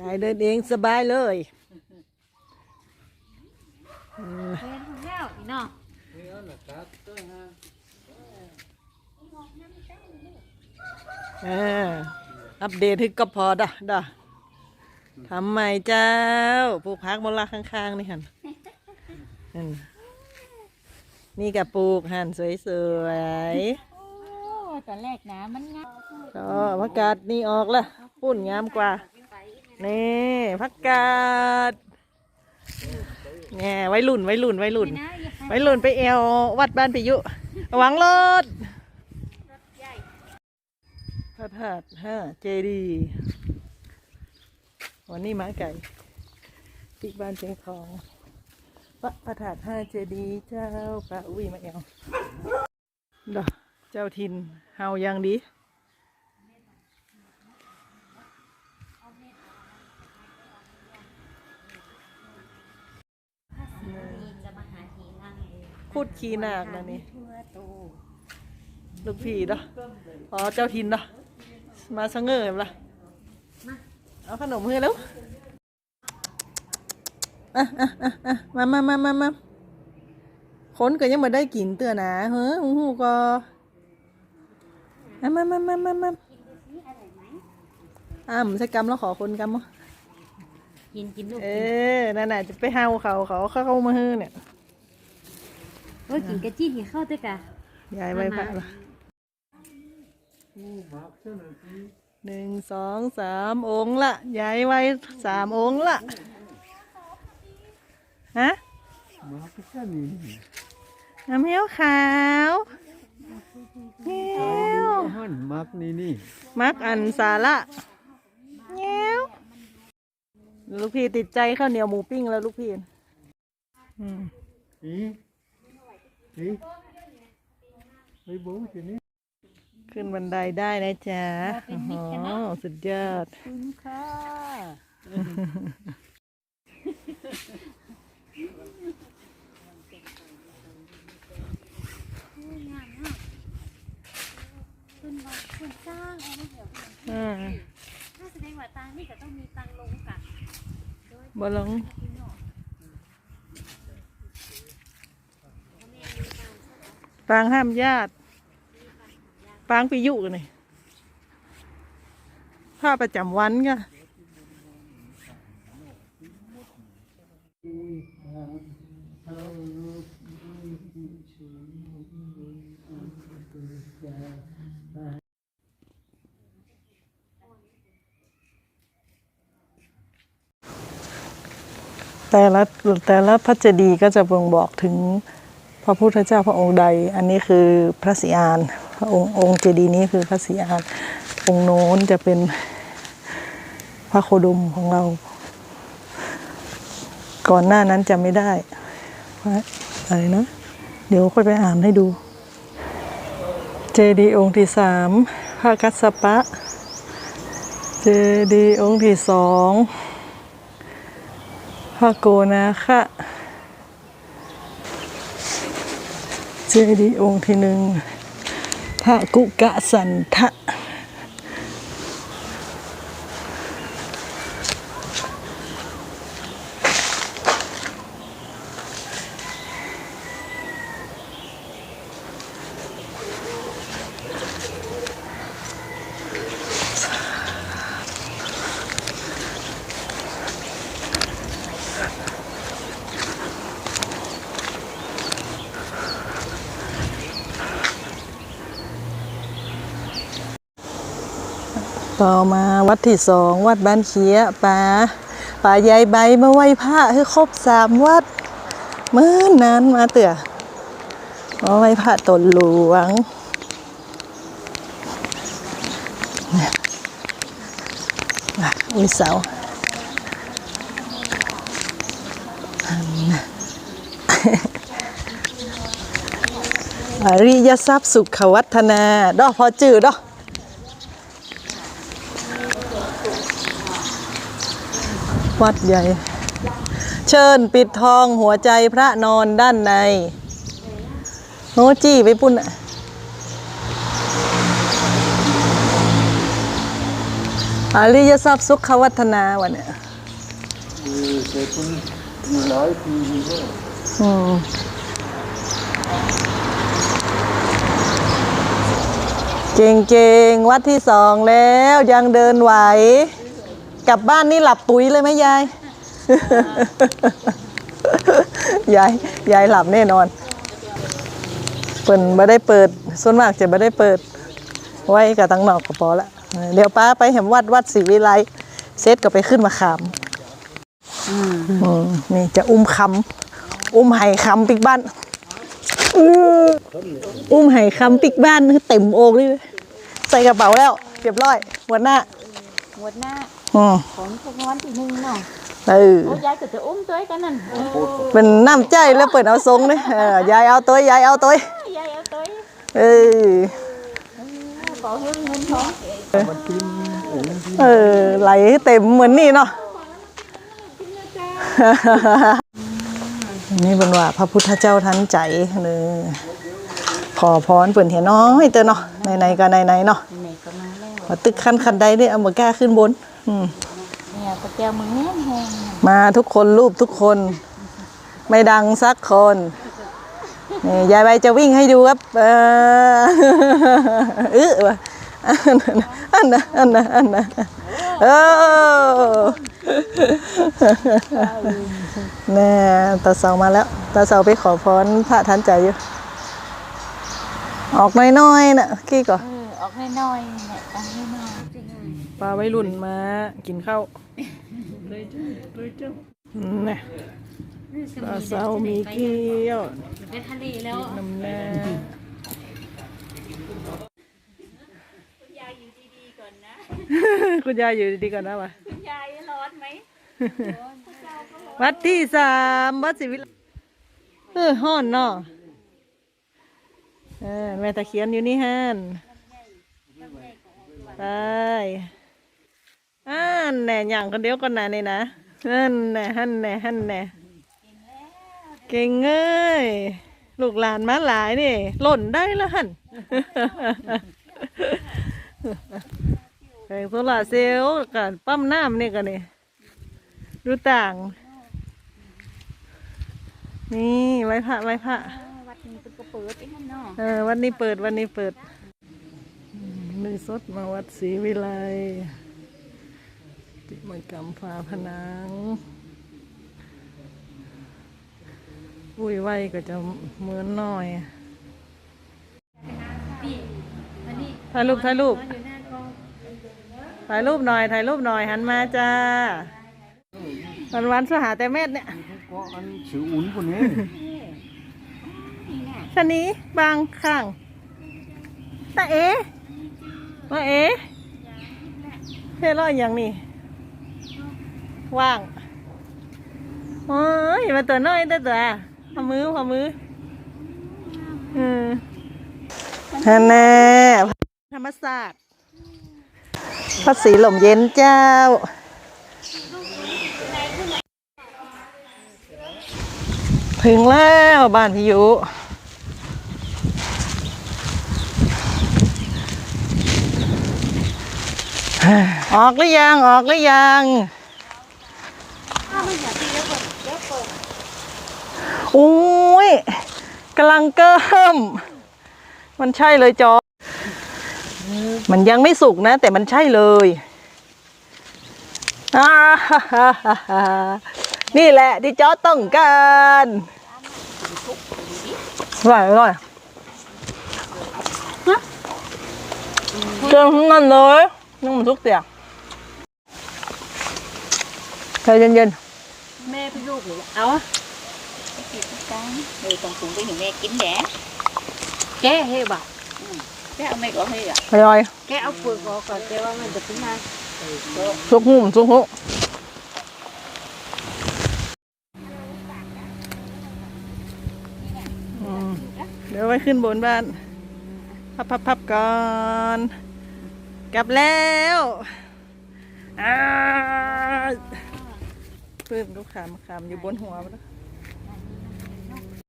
ยายเดินเองสบายเลยอืมเล่นของแล้วอีเนาะอ่าอัปเดตให้ก็พอดะดะทำใหม่เจ้าปลูกพักบนลาข้างๆนี่หันนั่นนี่กับปลูกหันสวยโอ้ตอนแรกนะมันงามๆก็ผักกาดนี่ออกละปุ่นงามกว่า นี่ผักกาดแง่ไว้รุ่นไว้รุ่นไว้รุ่นนะอย่าให้ไว้รุ่นไปเอววัดบ้านปิยุระวังรถพระธาตุห้าเจดีย์วันนี้หมาไก่ปิกบ้านเชียงทองพระพระธาตุห้าเจดีย์เจ้าพระอุ้ยมาเอวดอกเจ้าทินเฮายังดี งพูดขี้นาคนะนี่ทั่วโตลูกพี่เนาะอ๋อเจ้าทินเนาะมาสะเงอเห็นปะเอาขนมให้แล้วอะอะอะอะมามามามามาคนก็ยังไม่ได้กินเตือหนาเฮ้ยหูหูก็อะมามามามามาอะมันใช้กรรมแล้วขอคนกรรมมั้กินกินลูกเออนั่นน่ะจะไปเฮาเขาเขาเขาเข้ามาฮื้อเนี่ย โอ้ยกินกะจี้หิเข้าด้วยกะยายไว้พระละหนึ่งสองสามองค์ละยายไว้สามองค์ละฮะมาก็แค่นี้น้ำเหี้ยวขาวเงี้ยวหันมักนี่นี่มักอันสาระเงี้ยวลูกพี่ติดใจข้าวเหนียวหมูปิ้งแล้วลูกพี่อืม อีอีไอ้บูทีนี้ขึ้นบันไดได้นะจ๊ะโอ้โหสุดยอดคุณค่ะงามมากคุณว่าคุณสร้างเอาไม่เดี๋ยวอ่าถ้าแสดงว่าตังนี่ก็ต้องมีตังลงกะบอลง พี่เนาะ ปางห้ามญาติ ปางปิยุกันนี่ผ้าประจำวันก็แต่ละแต่ละพระเจดีย์ก็จะบ่งบอกถึง พระพุทธเจ้าพระองค์ใด อันนี้คือพระศรีอานพระองค์องค์เจดีย์นี้คือพระศรีอานองค์โน้นจะเป็นพระโคดมของเรา ก่อนหน้านั้นจะไม่ได้อะไรนะ เดี๋ยวค่อยไปอ่านให้ดู เจดีย์องค์ที่สามพระกัสสปะ เจดีย์องค์ที่สองพระโกนาคะ เจดีย์องค์ที่หนึ่งพระกุกะสันทะ ต่อมาวัดที่สองวัดบ้านเขียป่าป่ายายใบมาไหว้พระให้ครบสามวัดเมื่อนานมาเตื่อมาไหว้พระตนหลวงอุ้ยเสาอันน่ะอริยทรัพย์สุขวัฒนาดอพอจืดดอ วัดใหญ่ เชิญปิดทองหัวใจพระนอนด้านในโนจี้ไปปุ่นอะอาริยทรัพย์สุขวัฒนาวันเนี้ยเออแต่คุณอยู่หลายปีแล้วอืมเก่งเก่งๆ วัดที่สองแล้วยังเดินไหว กลับบ้านนี่หลับปุ๋ยเลยไหมยาย ยายยายหลับแน่นอน เปิ่นไม่ได้เปิด ส่วนมากจะไม่ได้เปิด ไว้กับตังนอกก็พอละเออเดี๋ยวป้าไปแหมวัดวัดศรีวิไลเซตก็ไปขึ้นมาขามอืมนี่จะอุ้มคำอุ้มไห่คำปิกบ้านอื้ออุ้มไห่คำปิกบ้านคือเต็มโอ่งนี่เลยใส่กระเป๋าแล้วเรียบร้อยวันหน้าหมดหน้า อืมของพวกวันที่หนึ่งเนาะเออโอ้ยายก็จะอุ้มตัวกันนั่นโอ้เป็นน้ำใจแล้วเปิดเอาทรงนี่เออยายเอาตัวยายเอาตัวยยายเอาตัวเออขอเงินเงินทองมันกินเองที่เออไหลเต็มเหมือนนี่เนาะนี่เป็นว่าพระพุทธเจ้าทันใจเนอขอพรเปิ่นเห็นน้อยเตอเนาะไหนๆก็ไหนๆเนาะไหนก็มาแล้วว่าตึกขั้นคันใดนี่เอามากล้าขึ้นบนอืม เนี่ยพระแก้วมึงแห้งแห้งมาทุกคนรูปทุกคน ไม่ดังสักคนนี่ยายใบจะวิ่งให้ดูครับ เออเออว่ะอันนะอันนะอันนะเออแน่ตาเสามาแล้วตาเสาไปขอพรพระทันใจอยู่ ออกน้อยๆน่ะกี้ก่อนเออออกให้น้อยเนี่ยออกให้น้อย ปลาไว้รุ่นมากินข้าวนี่ปลาเสามีเกี้ยวไปทะเลแล้วน้ำแน่คุณยายอยู่ดีๆก่อนนะวะยายร้อนไหมวัดที่สามวัดศิวิไลเออห้อนเนาะเออแม่ตะเคียนอยู่นี่ฮันไป อันแหน่ย่างคนเดียวก่อนนะนี่นะฮันแหน่ฮันแหน่ฮันแหน่เก่งเอ้ยลูกหลานมาหลายนี่หล่นได้แล้วหันแผงโซลาร์เซลล์กับปั๊มน้ำนี่กันนี่ดูต่าง นี่ไว้พระไว้พระวัดนี้เป็นกระเปิดไปนั่นเนาะเออวันนี้เปิดวันนี้เปิดอืมมีสดมาวัดศรีวิไล ติมกรรมฝาผนังอุ้ยไว้ก็จะเหมือนหน่อยพี่อันนี้ถ่ายรูปถ่ายรูปอยู่หน้ากล้องถ่ายรูปหน่อยถ่ายรูปหน่อยหันมาจ้าวันวันๆสหาแต่เม็ดเนี่ยก็อันชื่ออุ่นคนนี้ชะนี้บางข้างตาเอ๋มาเอ๋เฮ้ยร้อยอย่างนี้ ว่างโอ้ยมาตัวน้อยแต่ตัวเอามือเอามืออืมฮันแน่ธรรมศาสตร์พระศรีหล่มเย็นเจ้า ถึงแล้วบ้านพี่ยุออกหรือยัง ออกหรือยัง อ้ยกำลังเกิมมันใช่เลยจอ มันยังไม่สุกนะ แต่มันใช่เลยนี่แหละที่จอต้องการอร่อยอร่อยเจอทั้งนั้นเลยยังมันสุกเสียงใจเย็นๆแม่พี่ลูกหรือเอาอะกินกันเออตรงสูงไปถึงแม่กินแดดแกเฮ้บ่ะแกเอา ไม่ก็เฮ้อะๆอร่อยแกเอาเปลือกออกก่อนแกว่ามันจะเป็นมาสุกหุ่มสุกหุ่มอืมเดี๋ยวไว้ขึ้นบนบ้านพับพับพับก่อน กลับแล้วอ้าปื้มลูกขามขามอยู่บนหัวไปแล้ว